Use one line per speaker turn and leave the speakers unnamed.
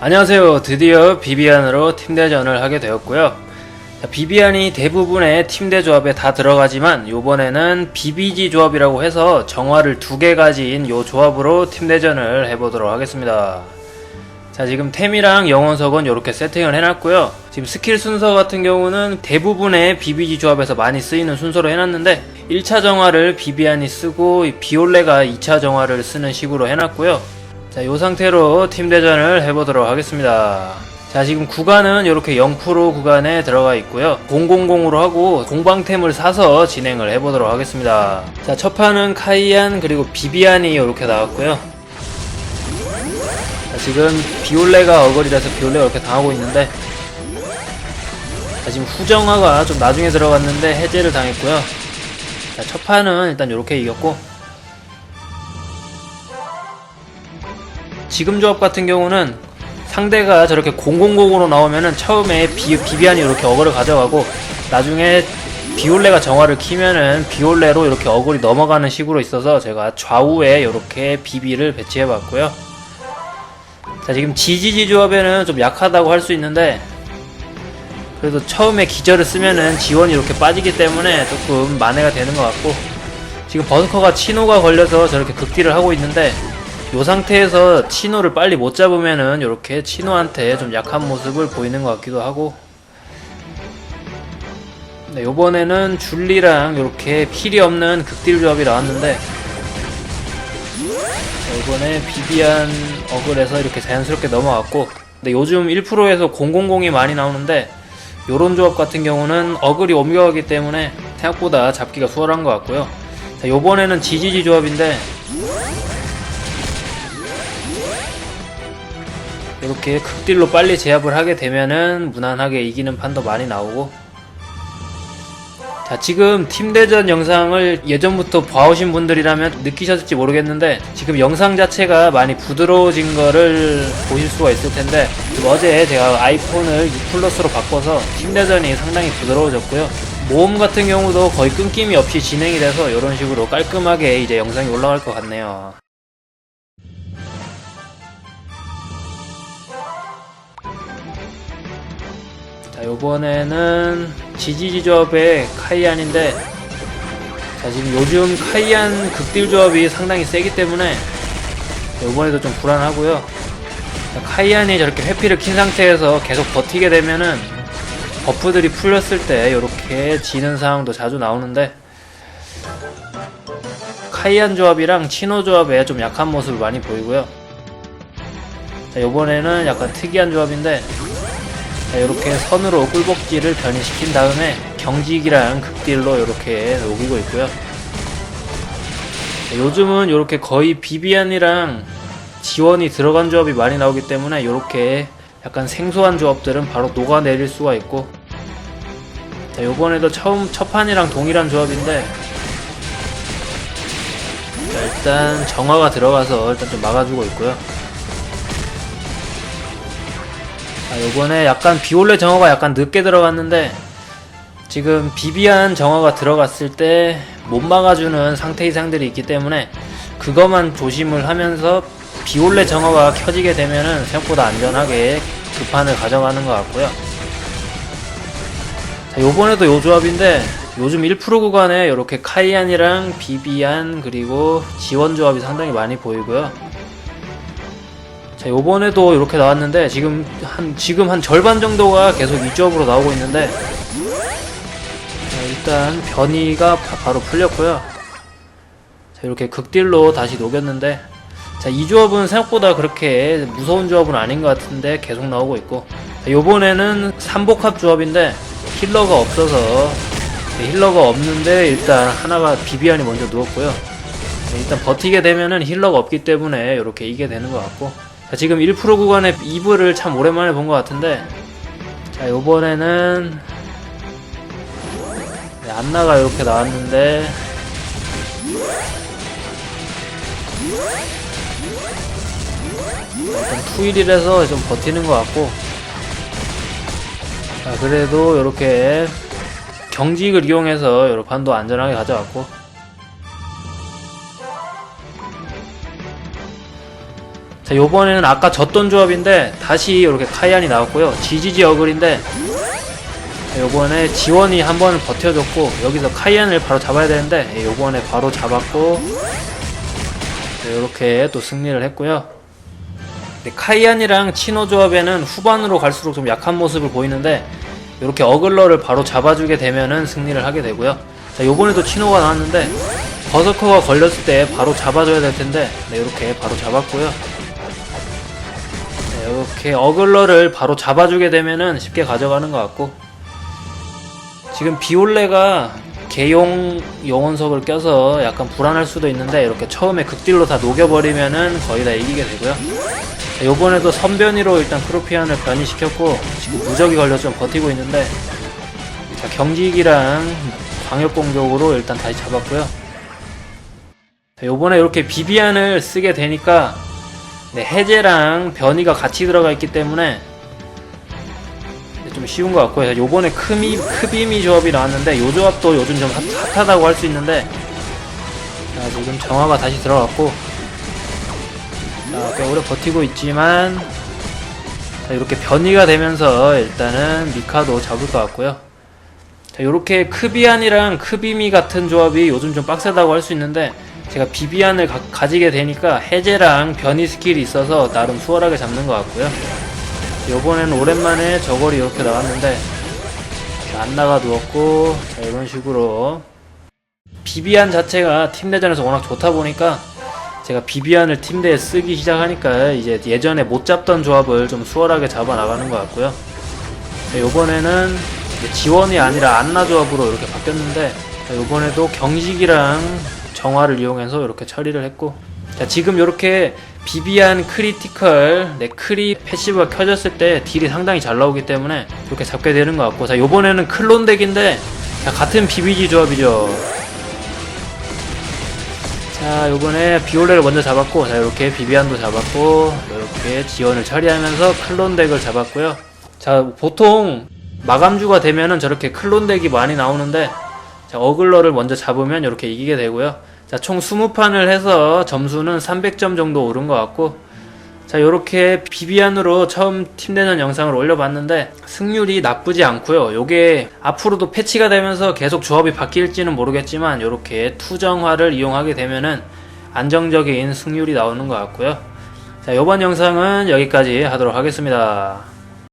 안녕하세요. 드디어 비비안으로 팀대전을 하게 되었고요. 자, 비비안이 대부분의 팀대 조합에 다 들어가지만 요번에는 BBG 조합이라고 해서 정화를 두 개 가진 요 조합으로 팀대전을 해보도록 하겠습니다. 자 지금 템이랑 영원석은 이렇게 세팅을 해놨고요. 지금 스킬 순서 같은 경우는 대부분의 BBG 조합에서 많이 쓰이는 순서로 해놨는데 1차 정화를 비비안이 쓰고 이 비올레가 2차 정화를 쓰는 식으로 해놨고요. 자, 이 상태로 팀 대전을 해보도록 하겠습니다. 자, 지금 구간은 이렇게 0% 구간에 들어가 있고요. 000으로 하고 공방템을 사서 진행을 해보도록 하겠습니다. 자, 첫 판은 카이안 그리고 비비안이 이렇게 나왔고요. 자, 지금 비올레가 어글이라서 비올레가 이렇게 당하고 있는데 자, 지금 후정화가 좀 나중에 들어갔는데 해제를 당했고요. 자, 첫 판은 일단 이렇게 이겼고 지금 조합 같은 경우는 상대가 저렇게 000으로 나오면은 처음에 비, 비비안이 이렇게 어글을 가져가고 나중에 비올레가 정화를 키면은 비올레로 이렇게 어글이 넘어가는 식으로 있어서 제가 좌우에 이렇게 비비를 배치해 봤고요. 자 지금 지지지 조합에는 좀 약하다고 할 수 있는데 그래도 처음에 기절을 쓰면은 지원이 이렇게 빠지기 때문에 조금 만회가 되는 것 같고 지금 버스커가 치노가 걸려서 저렇게 극딜을 하고 있는데 이 상태에서 치노를 빨리 못 잡으면은 이렇게 치노한테 좀 약한 모습을 보이는 것 같기도 하고. 네, 요번에는 줄리랑 이렇게 필이 없는 극딜 조합이 나왔는데 자, 이번에 비비안 어글에서 이렇게 자연스럽게 넘어갔고 근데 요즘 1%에서 000이 많이 나오는데 요런 조합 같은 경우는 어글이 옮겨가기 때문에 생각보다 잡기가 수월한 것 같고요. 자, 요번에는 지지지 조합인데 이렇게 극딜로 빨리 제압을 하게 되면은 무난하게 이기는 판도 많이 나오고. 자 지금 팀대전 영상을 예전부터 봐오신 분들이라면 느끼셨을지 모르겠는데 지금 영상 자체가 많이 부드러워진 거를 보실 수가 있을 텐데 어제 제가 아이폰을 6 플러스로 바꿔서 팀대전이 상당히 부드러워졌고요. 모험 같은 경우도 거의 끊김이 없이 진행이 돼서 이런 식으로 깔끔하게 이제 영상이 올라갈 것 같네요 자, 요번에는 지지지 조합의 카이안인데, 자, 지금 요즘 카이안 극딜 조합이 상당히 세기 때문에, 요번에도 좀 불안하고요. 자, 카이안이 저렇게 회피를 킨 상태에서 계속 버티게 되면은, 버프들이 풀렸을 때, 이렇게 지는 상황도 자주 나오는데, 카이안 조합이랑 치노 조합에 좀 약한 모습을 많이 보이고요. 자, 요번에는 약간 특이한 조합인데, 자, 이렇게 선으로 꿀벅지를 변이시킨 다음에 경직이랑 극딜로 이렇게 녹이고 있고요. 자, 요즘은 이렇게 거의 비비안이랑 지원이 들어간 조합이 많이 나오기 때문에 이렇게 약간 생소한 조합들은 바로 녹아내릴 수가 있고 자, 요번에도 처음 첫 판이랑 동일한 조합인데 자, 일단 정화가 들어가서 일단 좀 막아주고 있고요. 아, 요번에 약간 비올레 정화가 약간 늦게 들어갔는데 지금 비비안 정화가 들어갔을 때 못 막아주는 상태 이상들이 있기 때문에 그것만 조심을 하면서 비올레 정화가 켜지게 되면은 생각보다 안전하게 그 판을 가져가는 것 같고요. 자, 요번에도 요 조합인데 요즘 1% 구간에 이렇게 카이안이랑 비비안 그리고 지원 조합이 상당히 많이 보이고요. 자, 요번에도 이렇게 나왔는데, 지금 한, 지금 한 절반 정도가 계속 이 조합으로 나오고 있는데, 자, 일단 변이가 바, 바로 풀렸고요. 자, 이렇게 극딜로 다시 녹였는데, 자, 이 조합은 생각보다 그렇게 무서운 조합은 아닌 것 같은데, 계속 나오고 있고, 자, 요번에는 삼복합 조합인데, 힐러가 없어서, 네, 힐러가 없는데, 일단 하나가 비비안이 먼저 누웠고요. 네, 일단 버티게 되면은 힐러가 없기 때문에 이렇게 이게 되는 것 같고 자, 지금 1% 구간에 2부를 참 오랜만에 본 것 같은데 자 요번에는 네, 안나가 이렇게 나왔는데 일단 투일이라서 좀 버티는 것 같고 자 그래도 이렇게 경직을 이용해서 여러 판도 안전하게 가져왔고 자, 요번에는 아까 졌던 조합인데 다시 이렇게 카이안이 나왔고요. 지지지 어글인데 자, 요번에 지원이 한 번 버텨줬고 여기서 카이안을 바로 잡아야 되는데 예, 요번에 바로 잡았고 이렇게 또 승리를 했고요. 네, 카이안이랑 치노 조합에는 후반으로 갈수록 좀 약한 모습을 보이는데 이렇게 어글러를 바로 잡아주게 되면은 승리를 하게 되고요. 자, 요번에도 치노가 나왔는데 버서커가 걸렸을 때 바로 잡아줘야 될 텐데 네, 이렇게 바로 잡았고요. 네, 이렇게 어글러를 바로 잡아주게 되면은 쉽게 가져가는 것 같고 지금 비올레가 개용 영혼석을 껴서 약간 불안할 수도 있는데 이렇게 처음에 극딜로 다 녹여버리면은 거의 다 이기게 되고요. 자, 요번에도 선변이로 일단 크로피안을 변이시켰고 지금 무적이 걸려서 좀 버티고 있는데 자, 경직이랑 광역 공격으로 일단 다시 잡았고요. 자, 요번에 이렇게 비비안을 쓰게 되니까 네, 해제랑 변이가 같이 들어가 있기 때문에 네, 좀 쉬운 것 같고요. 요번에 크미, 크비미 조합이 나왔는데 요 조합도 요즘 좀 핫- 핫하다고 할 수 있는데 자, 지금 정화가 다시 들어갔고 자, 꽤 오래 버티고 있지만 자, 이렇게 변이가 되면서 일단은 미카도 잡을 것 같고요. 자, 요렇게 크비안이랑 크비미 같은 조합이 요즘 좀 빡세다고 할 수 있는데 제가 비비안을 가, 가지게 되니까 해제랑 변이 스킬이 있어서 나름 수월하게 잡는 것 같고요. 요번에는 오랜만에 저걸이 이렇게 나왔는데 자, 안 나가 누웠고 자, 이런 식으로 비비안 자체가 팀 내전에서 워낙 좋다 보니까 제가 비비안을 팀대에 쓰기 시작하니까 이제 예전에 못 잡던 조합을 좀 수월하게 잡아 나가는 것 같고요. 자, 요번에는 지원이 아니라 안나 조합으로 이렇게 바뀌었는데 자, 요번에도 경식이랑 정화를 이용해서 이렇게 처리를 했고 자 지금 이렇게 비비안 크리티컬 네 크리 패시브가 켜졌을 때 딜이 상당히 잘 나오기 때문에 이렇게 잡게 되는 것 같고 자 요번에는 클론 덱인데 자 같은 비비지 조합이죠 자 요번에 비올레를 먼저 잡았고 자 이렇게 비비안도 잡았고 이렇게 지원을 처리하면서 클론 덱을 잡았고요 자 보통 마감주가 되면은 저렇게 클론 덱이 많이 나오는데 자, 어글러를 먼저 잡으면 이렇게 이기게 되고요. 자, 총 20판을 해서 점수는 300점 정도 오른 것 같고, 자, 요렇게 비비안으로 처음 팀내전 영상을 올려봤는데, 승률이 나쁘지 않고요 요게 앞으로도 패치가 되면서 계속 조합이 바뀔지는 모르겠지만, 요렇게 투정화를 이용하게 되면은 안정적인 승률이 나오는 것 같고요. 자, 요번 영상은 여기까지 하도록 하겠습니다.